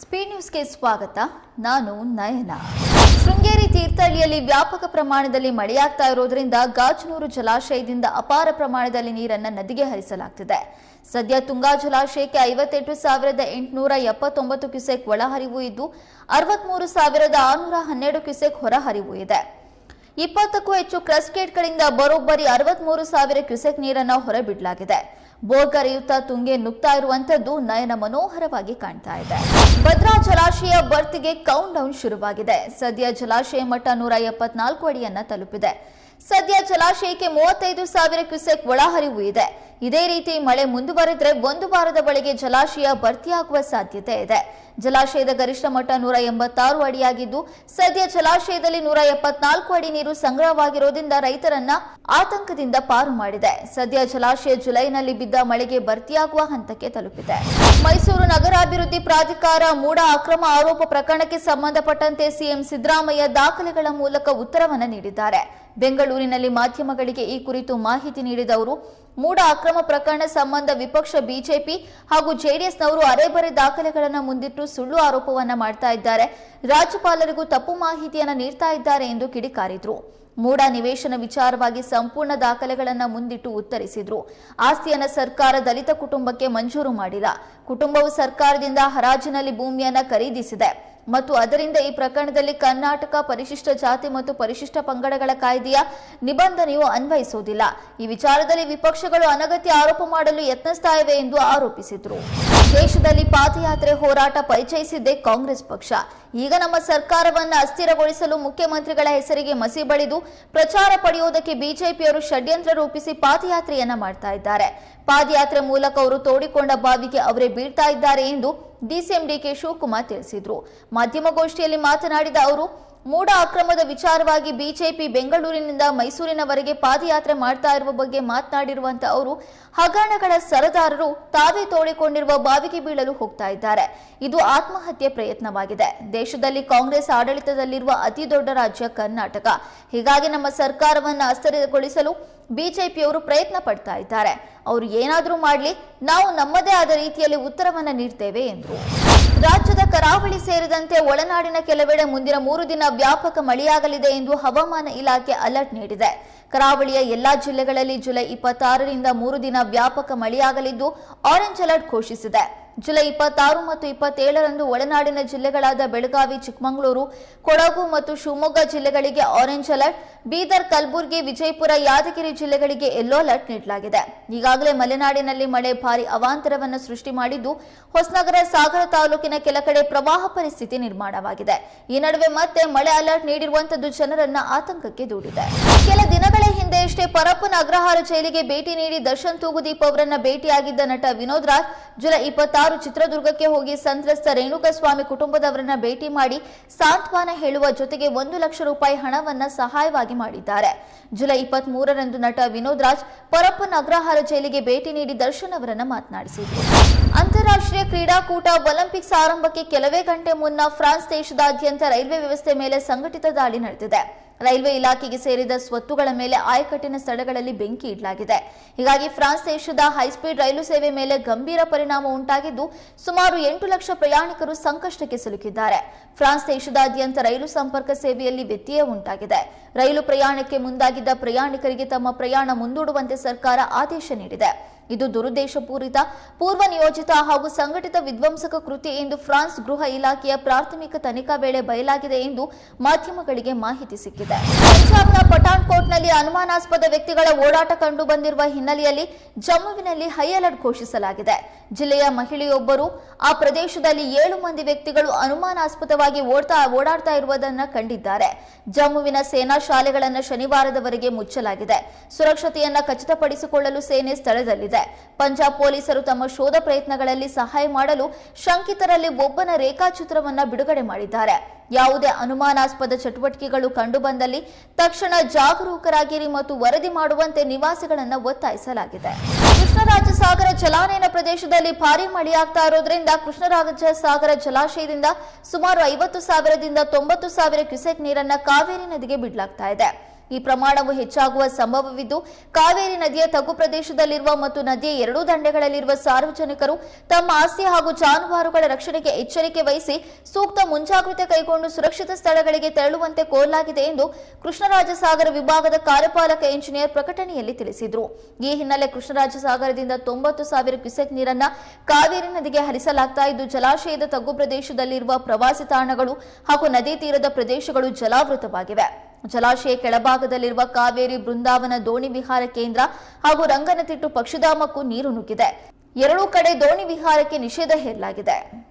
Speed ನ್ಯೂಸ್ಗೆ ಸ್ವಾಗತ. ನಾನು ನಯನ. ಶೃಂಗೇರಿ ತೀರ್ಥಹಳ್ಳಿಯಲ್ಲಿ ವ್ಯಾಪಕ ಪ್ರಮಾಣದಲ್ಲಿ ಮಳೆಯಾಗ್ತಾ ಇರೋದ್ರಿಂದ ಗಾಜನೂರು ಜಲಾಶಯದಿಂದ ಅಪಾರ ಪ್ರಮಾಣದಲ್ಲಿ ನೀರನ್ನು ನದಿಗೆ ಹರಿಸಲಾಗ್ತಿದೆ. ಸದ್ಯ ತುಂಗಾ ಜಲಾಶಯಕ್ಕೆ ಐವತ್ತೆಂಟು ಸಾವಿರದ ಎಂಟುನೂರ ಎಪ್ಪತ್ತೊಂಬತ್ತು ಕ್ಯೂಸೆಕ್ ಒಳಹರಿವು ಇದ್ದು, ಅರವತ್ಮೂರು ಸಾವಿರದ ಆರುನೂರ ಹನ್ನೆರಡು ಕ್ಯೂಸೆಕ್ ಹೊರಹರಿವು ಇದೆ. ಇಪ್ಪತ್ತಕ್ಕೂ ಹೆಚ್ಚು ಕ್ರಸ್ಕೇಟ್ಗಳಿಂದ ಬರೋಬ್ಬರಿ ಅರವತ್ಮೂರು ಸಾವಿರ ಕ್ಯೂಸೆಕ್ ನೀರನ್ನು ಹೊರಬಿಡಲಾಗಿದೆ. ಬೋರ್ ಕರೆಯುತ್ತಾ ತುಂಗೆ ನುಗ್ತಾ ಇರುವಂತದ್ದು ನಯನ ಮನೋಹರವಾಗಿ ಕಾಣ್ತಾ ಇದೆ. ಭದ್ರಾ ಜಲಾಶಯ ಬರ್ತಿಗೆ ಕೌಂಟ್ ಡೌನ್ ಶುರುವಾಗಿದೆ. ಸದ್ಯ ಜಲಾಶಯ ಮಟ್ಟ ನೂರ ಎಪ್ಪತ್ನಾಲ್ಕು ಅಡಿಯನ್ನ ತಲುಪಿದೆ. ಸದ್ಯ ಜಲಾಶಯಕ್ಕೆ ಮೂವತ್ತೈದು ಸಾವಿರ ಕ್ಯೂಸೆಕ್ ಒಳಹರಿವು ಇದೆ. ಇದೇ ರೀತಿ ಮಳೆ ಮುಂದುವರೆದ್ರೆ ಒಂದು ವಾರದ ಒಳಗೆ ಜಲಾಶಯ ಭರ್ತಿಯಾಗುವ ಸಾಧ್ಯತೆ ಇದೆ. ಜಲಾಶಯದ ಗರಿಷ್ಠ ಮಟ್ಟ ನೂರ ಎಂಬತ್ತಾರು ಅಡಿಯಾಗಿದ್ದು, ಸದ್ಯ ಜಲಾಶಯದಲ್ಲಿ ನೂರ ಎಪ್ಪತ್ನಾಲ್ಕು ಅಡಿ ನೀರು ಸಂಗ್ರಹವಾಗಿರೋದ್ರಿಂದ ರೈತರನ್ನ ಆತಂಕದಿಂದ ಪಾರು ಮಾಡಿದೆ. ಸದ್ಯ ಜಲಾಶಯ ಜುಲೈನಲ್ಲಿ ಬಿದ್ದ ಮಳೆಗೆ ಭರ್ತಿಯಾಗುವ ಹಂತಕ್ಕೆ ತಲುಪಿದೆ. ಮೈಸೂರು ನಗರಾಭಿವೃದ್ಧಿ ಪ್ರಾಧಿಕಾರ ಮೂಡ ಅಕ್ರಮ ಆರೋಪ ಪ್ರಕರಣಕ್ಕೆ ಸಂಬಂಧಪಟ್ಟಂತೆ ಸಿಎಂ ಸಿದ್ದರಾಮಯ್ಯ ದಾಖಲೆಗಳ ಮೂಲಕ ಉತ್ತರವನ್ನು ನೀಡಿದ್ದಾರೆ. ಬೆಂಗಳೂರಿನಲ್ಲಿ ಮಾಧ್ಯಮಗಳಿಗೆ ಈ ಕುರಿತು ಮಾಹಿತಿ ನೀಡಿದವರು, ಮೂಡ ಅಕ್ರಮ ಪ್ರಕರಣ ಸಂಬಂಧ ವಿಪಕ್ಷ ಬಿಜೆಪಿ ಹಾಗೂ ಜೆಡಿಎಸ್ನವರು ಅರೆಬರೆ ದಾಖಲೆಗಳನ್ನು ಮುಂದಿಟ್ಟು ಸುಳ್ಳು ಆರೋಪವನ್ನ ಮಾಡ್ತಾ ಇದ್ದಾರೆ. ರಾಜ್ಯಪಾಲರಿಗೂ ತಪ್ಪು ಮಾಹಿತಿಯನ್ನು ನೀಡ್ತಾ ಇದ್ದಾರೆ ಎಂದು ಕಿಡಿಕಾರಿದ್ರು. ಮೂಡ ನಿವೇಶನ ವಿಚಾರವಾಗಿ ಸಂಪೂರ್ಣ ದಾಖಲೆಗಳನ್ನು ಮುಂದಿಟ್ಟು ಉತ್ತರಿಸಿದ್ರು. ಆಸ್ತಿಯನ್ನು ಸರ್ಕಾರ ದಲಿತ ಕುಟುಂಬಕ್ಕೆ ಮಂಜೂರು ಮಾಡಿಲ್ಲ. ಕುಟುಂಬವು ಸರ್ಕಾರದಿಂದ ಹರಾಜಿನಲ್ಲಿ ಭೂಮಿಯನ್ನು ಖರೀದಿಸಿದೆ. ಮತ್ತು ಅದರಿಂದ ಈ ಪ್ರಕರಣದಲ್ಲಿ ಕರ್ನಾಟಕ ಪರಿಶಿಷ್ಟ ಜಾತಿ ಮತ್ತು ಪರಿಶಿಷ್ಟ ಪಂಗಡಗಳ ಕಾಯ್ದೆಯ ನಿಬಂಧನೆಯು ಅನ್ವಯಿಸುವುದಿಲ್ಲ. ಈ ವಿಚಾರದಲ್ಲಿ ವಿಪಕ್ಷಗಳು ಅನಗತ್ಯ ಆರೋಪ ಮಾಡಲು ಯತ್ನಿಸ್ತಾ ಎಂದು ಆರೋಪಿಸಿದ್ರು. ದೇಶದಲ್ಲಿ ಪಾದಯಾತ್ರೆ ಹೋರಾಟ ಪರಿಚಯಿಸಿದ್ದೇ ಕಾಂಗ್ರೆಸ್ ಪಕ್ಷ. ಈಗ ನಮ್ಮ ಸರ್ಕಾರವನ್ನು ಅಸ್ಥಿರಗೊಳಿಸಲು ಮುಖ್ಯಮಂತ್ರಿಗಳ ಹೆಸರಿಗೆ ಮಸಿ ಬಳಿದು ಪ್ರಚಾರ ಪಡೆಯುವುದಕ್ಕೆ ಬಿಜೆಪಿಯವರು ಷಡ್ಯಂತ್ರ ರೂಪಿಸಿ ಪಾದಯಾತ್ರೆಯನ್ನ ಮಾಡ್ತಾ ಇದ್ದಾರೆ. ಪಾದಯಾತ್ರೆ ಮೂಲಕ ಅವರು ತೋಡಿಕೊಂಡ ಬಾವಿಗೆ ಅವರೇ ಬೀಳ್ತಾ ಇದ್ದಾರೆ ಎಂದು ಡಿಸಿಎಂ ಡಿಕೆ ಶಿವಕುಮಾರ್ ತಿಳಿಸಿದರು. ಮಾಧ್ಯಮಗೋಷ್ಠಿಯಲ್ಲಿ ಮಾತನಾಡಿದ ಅವರು ಮೂಡ ಅಕ್ರಮದ ವಿಚಾರವಾಗಿ ಬಿಜೆಪಿ ಬೆಂಗಳೂರಿನಿಂದ ಮೈಸೂರಿನವರೆಗೆ ಪಾದಯಾತ್ರೆ ಮಾಡ್ತಾ ಇರುವ ಬಗ್ಗೆ ಮಾತನಾಡಿರುವಂತ ಅವರು, ಹಗರಣಗಳ ಸರದಾರರು ತಾವೇ ತೋಡಿಕೊಂಡಿರುವ ಬಾವಿಗೆ ಬೀಳಲು ಹೋಗ್ತಾ ಇದ್ದಾರೆ. ಇದು ಆತ್ಮಹತ್ಯೆ ಪ್ರಯತ್ನವಾಗಿದೆ. ದೇಶದಲ್ಲಿ ಕಾಂಗ್ರೆಸ್ ಆಡಳಿತದಲ್ಲಿರುವ ಅತಿ ದೊಡ್ಡ ರಾಜ್ಯ ಕರ್ನಾಟಕ. ಹೀಗಾಗಿ ನಮ್ಮ ಸರ್ಕಾರವನ್ನು ಅಸ್ಥಿರಗೊಳಿಸಲು ಬಿಜೆಪಿಯವರು ಪ್ರಯತ್ನ ಪಡ್ತಾ ಇದ್ದಾರೆ. ಅವರು ಏನಾದರೂ ಮಾಡಲಿ, ನಾವು ನಮ್ಮದೇ ಆದ ರೀತಿಯಲ್ಲಿ ಉತ್ತರವನ್ನು ನೀಡ್ತೇವೆ ಎಂದರು. ರಾಜ್ಯದ ಕರಾವಳಿ ಸೇರಿದಂತೆ ಒಳನಾಡಿನ ಕೆಲವೆಡೆ ಮುಂದಿನ ಮೂರು ದಿನ ವ್ಯಾಪಕ ಮಳೆಯಾಗಲಿದೆ ಎಂದು ಹವಾಮಾನ ಇಲಾಖೆ ಅಲರ್ಟ್ ನೀಡಿದೆ. ಕರಾವಳಿಯ ಎಲ್ಲಾ ಜಿಲ್ಲೆಗಳಲ್ಲಿ ಜುಲೈ ಇಪ್ಪತ್ತಾರರಿಂದ ಮೂರು ದಿನ ವ್ಯಾಪಕ ಮಳೆಯಾಗಲಿದ್ದು, ಆರೆಂಜ್ ಅಲರ್ಟ್ ಘೋಷಿಸಿದೆ. ಜುಲೈ ಇಪ್ಪತ್ತಾರು ಮತ್ತು ಇಪ್ಪತ್ತೇಳರಂದು ಒಳನಾಡಿನ ಜಿಲ್ಲೆಗಳಾದ ಬೆಳಗಾವಿ, ಚಿಕ್ಕಮಗಳೂರು, ಕೊಡಗು ಮತ್ತು ಶಿವಮೊಗ್ಗ ಜಿಲ್ಲೆಗಳಿಗೆ ಆರೆಂಜ್ ಅಲರ್ಟ್, ಬೀದರ್, ಕಲಬುರಗಿ, ವಿಜಯಪುರ, ಯಾದಗಿರಿ ಜಿಲ್ಲೆಗಳಿಗೆ ಯೆಲ್ಲೋ ಅಲರ್ಟ್ ನೀಡಲಾಗಿದೆ. ಈಗಾಗಲೇ ಮಲೆನಾಡಿನಲ್ಲಿ ಮಳೆ ಭಾರಿ ಅವಾಂತರವನ್ನು ಸೃಷ್ಟಿ ಮಾಡಿದ್ದು, ಹೊಸನಗರ, ಸಾಗರ ತಾಲೂಕಿನ ಕೆಲ ಕಡೆ ಪ್ರವಾಹ ಪರಿಸ್ಥಿತಿ ನಿರ್ಮಾಣವಾಗಿದೆ. ಈ ನಡುವೆ ಮತ್ತೆ ಮಳೆ ಅಲರ್ಟ್ ನೀಡಿರುವಂತದ್ದು ಜನರನ್ನ ಆತಂಕಕ್ಕೆ ದೂಡಿದೆ. ಕೆಲ ದಿನಗಳ ಹಿಂದೆಯಷ್ಟೇ ಪರಪ್ಪನ ಅಗ್ರಹಾರ ಜೈಲಿಗೆ ಭೇಟಿ ನೀಡಿ ದರ್ಶನ್ ತೂಗುದೀಪ್ ಅವರನ್ನ ಭೇಟಿಯಾಗಿದ್ದ ನಟ ವಿನೋದ್ ರಾಜ್, ಜುಲೈ ಇಪ್ಪತ್ತಾರು ಚಿತ್ರದುರ್ಗಕ್ಕೆ ಹೋಗಿ ಸಂತ್ರಸ್ತ ರೇಣುಕಸ್ವಾಮಿ ಕುಟುಂಬದವರನ್ನ ಭೇಟಿ ಮಾಡಿ ಸಾಂತ್ವನ ಹೇಳುವ ಜೊತೆಗೆ ಒಂದು ಲಕ್ಷ ರೂಪಾಯಿ ಹಣವನ್ನ ಸಹಾಯವಾಗಿ ಮಾಡಿದ್ದಾರೆ. ಜುಲೈ ಇಪ್ಪತ್ತ್ ಮೂರರಂದು ನಟ ವಿನೋದ್ ರಾಜ್ ಪರಪ್ಪನ ಅಗ್ರಹಾರ ಜೈಲಿಗೆ ಭೇಟಿ ನೀಡಿ ದರ್ಶನ್ ಅವರನ್ನ ಮಾತನಾಡಿಸಿದರು. ಅಂತಾರಾಷ್ಟ್ರೀಯ ಕ್ರೀಡಾಕೂಟ ಒಲಿಂಪಿಕ್ಸ್ ಆರಂಭಕ್ಕೆ ಕೆಲವೇ ಗಂಟೆ ಮುನ್ನ ಫ್ರಾನ್ಸ್ ದೇಶದಾದ್ಯಂತ ರೈಲ್ವೆ ವ್ಯವಸ್ಥೆ ಮೇಲೆ ಸಂಘಟಿತ ದಾಳಿ ನಡೆದಿದೆ. ರೈಲ್ವೆ ಇಲಾಖೆಗೆ ಸೇರಿದ ಸ್ವತ್ತುಗಳ ಮೇಲೆ ಆಯಕಟ್ಟಿನ ಸ್ಥಳಗಳಲ್ಲಿ ಬೆಂಕಿ ಇಡಲಾಗಿದೆ. ಹೀಗಾಗಿ ಫ್ರಾನ್ಸ್ ದೇಶದ ಹೈಸ್ಪೀಡ್ ರೈಲು ಸೇವೆ ಮೇಲೆ ಗಂಭೀರ ಪರಿಣಾಮ ಉಂಟಾಗಿದ್ದು, ಸುಮಾರು ಎಂಟು ಲಕ್ಷ ಪ್ರಯಾಣಿಕರು ಸಂಕಷ್ಟಕ್ಕೆ ಸಿಲುಕಿದ್ದಾರೆ. ಫ್ರಾನ್ಸ್ ದೇಶದಾದ್ಯಂತ ರೈಲು ಸಂಪರ್ಕ ಸೇವೆಯಲ್ಲಿ ವ್ಯತ್ಯಯ ಉಂಟಾಗಿದೆ. ರೈಲು ಪ್ರಯಾಣಕ್ಕೆ ಮುಂದಾಗಿದ್ದ ಪ್ರಯಾಣಿಕರಿಗೆ ತಮ್ಮ ಪ್ರಯಾಣ ಮುಂದೂಡುವಂತೆ ಸರ್ಕಾರ ಆದೇಶ ನೀಡಿದೆ. ಇದು ದುರುದ್ದೇಶಪೂರಿತ ಪೂರ್ವ ನಿಯೋಜಿತ ಹಾಗೂ ಸಂಘಟಿತ ವಿಧ್ವಂಸಕ ಕೃತ್ಯ ಎಂದು ಫ್ರಾನ್ಸ್ ಗೃಹ ಇಲಾಖೆಯ ಪ್ರಾಥಮಿಕ ತನಿಖಾ ವೇಳೆ ಬಯಲಾಗಿದೆ ಎಂದು ಮಾಧ್ಯಮಗಳಿಗೆ ಮಾಹಿತಿ ಸಿಕ್ಕಿದೆ. ಪಂಜಾಬ್ನ ಪಠಾಣ್ಕೋಟ್ನಲ್ಲಿ ಅನುಮಾನಾಸ್ಪದ ವ್ಯಕ್ತಿಗಳ ಓಡಾಟ ಕಂಡು ಬಂದಿರುವ ಹಿನ್ನೆಲೆಯಲ್ಲಿ ಜಮ್ಮುವಿನಲ್ಲಿ ಹೈ ಅಲರ್ಟ್ ಘೋಷಿಸಲಾಗಿದೆ. ಜಿಲ್ಲೆಯ ಮಹಿಳೆಯೊಬ್ಬರು, ಆ ಪ್ರದೇಶದಲ್ಲಿ ಏಳು ಮಂದಿ ವ್ಯಕ್ತಿಗಳು ಅನುಮಾನಾಸ್ಪದವಾಗಿ ಓಡ್ತಾ, ಓಡಾಡ್ತಾ ಇರುವುದನ್ನು ಕಂಡಿದ್ದಾರೆ. ಜಮ್ಮುವಿನ ಸೇನಾ ಶಾಲೆಗಳನ್ನು ಶನಿವಾರದವರೆಗೆ ಮುಚ್ಚಲಾಗಿದೆ. ಸುರಕ್ಷತೆಯನ್ನು ಖಚಿತಪಡಿಸಿಕೊಳ್ಳಲು ಸೇನೆ ಸ್ಥಳದಲ್ಲಿದೆ. ಪಂಜಾಬ್ ಪೊಲೀಸರು ತಮ್ಮ ಶೋಧ ಪ್ರಯತ್ನಗಳಲ್ಲಿ ಸಹಾಯ ಮಾಡಲು ಶಂಕಿತರಲ್ಲಿ ಒಬ್ಬನ ರೇಖಾಚಿತ್ರವನ್ನ ಬಿಡುಗಡೆ ಮಾಡಿದ್ದಾರೆ. ಯಾವುದೇ ಅನುಮಾನಾಸ್ಪದ ಚಟುವಟಿಕೆಗಳು ಕಂಡುಬಂದಲ್ಲಿ ತಕ್ಷಣ ಜಾಗರೂಕರಾಗಿರಿ ಮತ್ತು ವರದಿ ಮಾಡುವಂತೆ ನಿವಾಸಿಗಳನ್ನು ಒತ್ತಾಯಿಸಲಾಗಿದೆ. ಕೃಷ್ಣರಾಜಸಾಗರ ಜಲಾನಯನ ಪ್ರದೇಶದಲ್ಲಿ ಭಾರಿ ಮಳೆಯಾಗ್ತಾ ಇರೋದ್ರಿಂದ ಕೃಷ್ಣರಾಜಸಾಗರ ಜಲಾಶಯದಿಂದ ಸುಮಾರು ಐವತ್ತು ಸಾವಿರದಿಂದ ತೊಂಬತ್ತು ಸಾವಿರ ಕ್ಯೂಸೆಕ್ ನೀರನ್ನ ಕಾವೇರಿ ನದಿಗೆ ಬಿಡಲಾಗ್ತಾ ಇದೆ. ಈ ಪ್ರಮಾಣವು ಹೆಚ್ಚಾಗುವ ಸಂಭವವಿದ್ದು, ಕಾವೇರಿ ನದಿಯ ತಗ್ಗು ಪ್ರದೇಶದಲ್ಲಿರುವ ಮತ್ತು ನದಿಯ ಎರಡೂ ದಂಡೆಗಳಲ್ಲಿರುವ ಸಾರ್ವಜನಿಕರು ತಮ್ಮ ಆಸ್ತಿ ಹಾಗೂ ಜಾನುವಾರುಗಳ ರಕ್ಷಣೆಗೆ ಎಚ್ಚರಿಕೆ ವಹಿಸಿ ಸೂಕ್ತ ಮುಂಜಾಗ್ರತೆ ಕೈಗೊಂಡು ಸುರಕ್ಷಿತ ಸ್ಥಳಗಳಿಗೆ ತೆರಳುವಂತೆ ಕೋರಲಾಗಿದೆ ಎಂದು ಕೃಷ್ಣರಾಜಸಾಗರ ವಿಭಾಗದ ಕಾರ್ಯಪಾಲಕ ಇಂಜಿನಿಯರ್ ಪ್ರಕಟಣೆಯಲ್ಲಿ ತಿಳಿಸಿದರು. ಈ ಹಿನ್ನೆಲೆ ಕೃಷ್ಣರಾಜಸಾಗರದಿಂದ ತೊಂಬತ್ತು ಸಾವಿರ ಕ್ಯುಸೆಕ್ ನೀರನ್ನ ಕಾವೇರಿ ನದಿಗೆ ಹರಿಸಲಾಗ್ತಾ ಇದ್ದು, ಜಲಾಶಯದ ತಗ್ಗು ಪ್ರದೇಶದಲ್ಲಿರುವ ಪ್ರವಾಸಿ ತಾಣಗಳು ಹಾಗೂ ನದಿ ತೀರದ ಪ್ರದೇಶಗಳು ಜಲಾವೃತವಾಗಿವೆ. ಜಲಾಶಯ ಕೆಳಭಾಗದಲ್ಲಿರುವ ಕಾವೇರಿ ಬೃಂದಾವನ ದೋಣಿ ವಿಹಾರ ಕೇಂದ್ರ ಹಾಗೂ ರಂಗನತಿಟ್ಟು ಪಕ್ಷಿಧಾಮಕ್ಕೂ ನೀರು ನುಗ್ಗಿದೆ. ಎರಡೂ ಕಡೆ ದೋಣಿ ವಿಹಾರಕ್ಕೆ ನಿಷೇಧ ಹೇರಲಾಗಿದೆ.